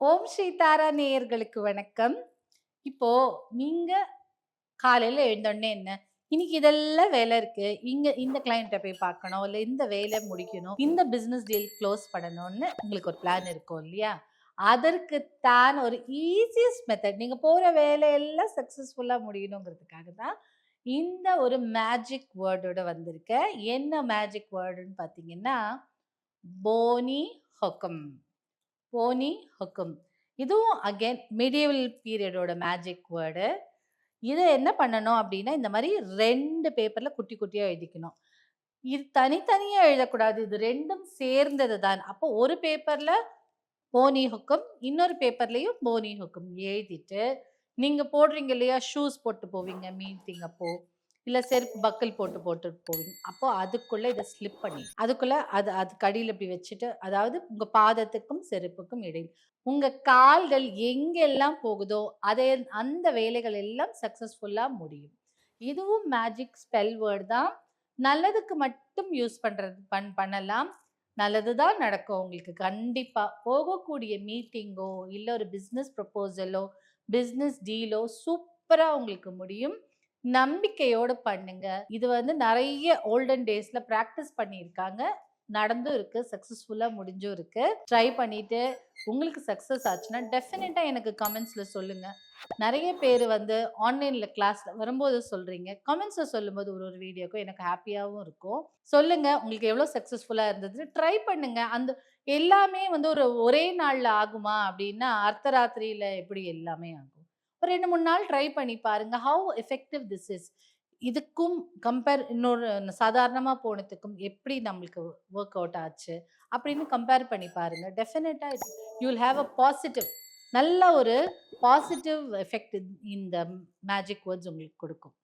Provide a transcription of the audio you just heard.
ஓம் ஸ்ரீ தாரா நேயர்களுக்கு வணக்கம். இப்போ நீங்க காலையில எழுந்தோடனே என்ன? இன்னைக்கு இதெல்லாம் வேலை இருக்கு. இங்க இந்த கிளைண்ட்டை போய் பார்க்கணும். இல்லை இந்த வேலை முடிக்கணும். இந்த பிசினஸ் டீல் க்ளோஸ் பண்ணணும்னு உங்களுக்கு ஒரு பிளான் இருக்கும் இல்லையா? அதற்கு தான் ஒரு ஈஸியஸ்ட் மெத்தட் நீங்கள் போகிற வேலையெல்லாம் சக்ஸஸ்ஃபுல்லாக முடியணுங்கிறதுக்காக தான் இந்த ஒரு மேஜிக் வேர்டோட வந்திருக்கேன். என்ன மேஜிக் வேர்டுன்னு பார்த்தீங்கன்னா போனி ஹொக்கம் போனி ஹுக்கும். இதுவும் அகைன் மிடியவல் பீரியடோட மேஜிக் வேர்டு இதை என்ன பண்ணணும் அப்படின்னா இந்த மாதிரி ரெண்டு பேப்பரில் குட்டி குட்டியாக எழுதிக்கணும். இது தனித்தனியாக எழுதக்கூடாது. இது ரெண்டும் சேர்ந்தது தான். அப்போ ஒரு பேப்பரில் போனி ஹுக்கும் இன்னொரு பேப்பர்லேயும் போனி ஹுக்கும் எழுதிட்டு நீங்கள் போடுறீங்க இல்லையா? ஷூஸ் போட்டு போவீங்க மீட்டிங் திங்கப்போ இல்லை செருப்பு பக்கல் போட்டு போட்டு போவீங்க. அப்போ அதுக்குள்ளே இதை ஸ்லிப் பண்ணி அதுக்குள்ளே அது அது கடியில் இப்படி வச்சுட்டு அதாவது உங்கள் பாதத்துக்கும் செருப்புக்கும் இடையில் உங்கள் கால்கள் எங்கெல்லாம் போகுதோ அதை அந்த வேலைகள் எல்லாம் சக்ஸஸ்ஃபுல்லாக முடியும். இதுவும் மேஜிக் ஸ்பெல் வேர்டு தான். நல்லதுக்கு மட்டும் யூஸ் பண்ணுறது பண் பண்ணலாம். நல்லது தான் நடக்கும் உங்களுக்கு கண்டிப்பாக போகக்கூடிய மீட்டிங்கோ இல்லை ஒரு பிஸ்னஸ் ப்ரப்போசலோ பிஸ்னஸ் டீலோ சூப்பராக உங்களுக்கு முடியும். நம்பிக்கையோடு பண்ணுங்க. இது வந்து நிறைய ஓல்டன் டேஸ்ல ப்ராக்டிஸ் பண்ணியிருக்காங்க. நடந்தும் இருக்கு சக்ஸஸ்ஃபுல்லாக முடிஞ்சும் இருக்கு. ட்ரை பண்ணிட்டு உங்களுக்கு சக்ஸஸ் ஆச்சுன்னா டெஃபினட்டாக எனக்கு கமெண்ட்ஸில் சொல்லுங்க. நிறைய பேர் வந்து ஆன்லைனில் கிளாஸில் வரும்போது சொல்கிறீங்க கமெண்ட்ஸில் சொல்லும்போது ஒரு ஒரு வீடியோக்கும் எனக்கு ஹாப்பியாகவும் இருக்கும். சொல்லுங்கள் உங்களுக்கு எவ்வளோ சக்ஸஸ்ஃபுல்லாக இருந்தது ட்ரை பண்ணுங்கள் அந்த எல்லாமே வந்து ஒரு ஒரே நாளில் ஆகுமா அப்படின்னா அர்த்தராத்திரியில் எப்படி எல்லாமே ஆகும்? ஒரு ரெண்டு மூணு நாள் ட்ரை பண்ணி பாருங்க. ஹவு எஃபெக்டிவ் திஸ் இஸ் இதுக்கும் கம்பேர் இன்னொரு சாதாரணமாக போனதுக்கும் எப்படி நம்மளுக்கு ஒர்க் அவுட் ஆச்சு அப்படின்னு கம்பேர் பண்ணி பாருங்க. டெஃபினட்டாக you will have a positive நல்ல ஒரு பாசிட்டிவ் எஃபெக்ட் இந்த மேஜிக் வேர்ட்ஸ் உங்களுக்கு கொடுக்கும்.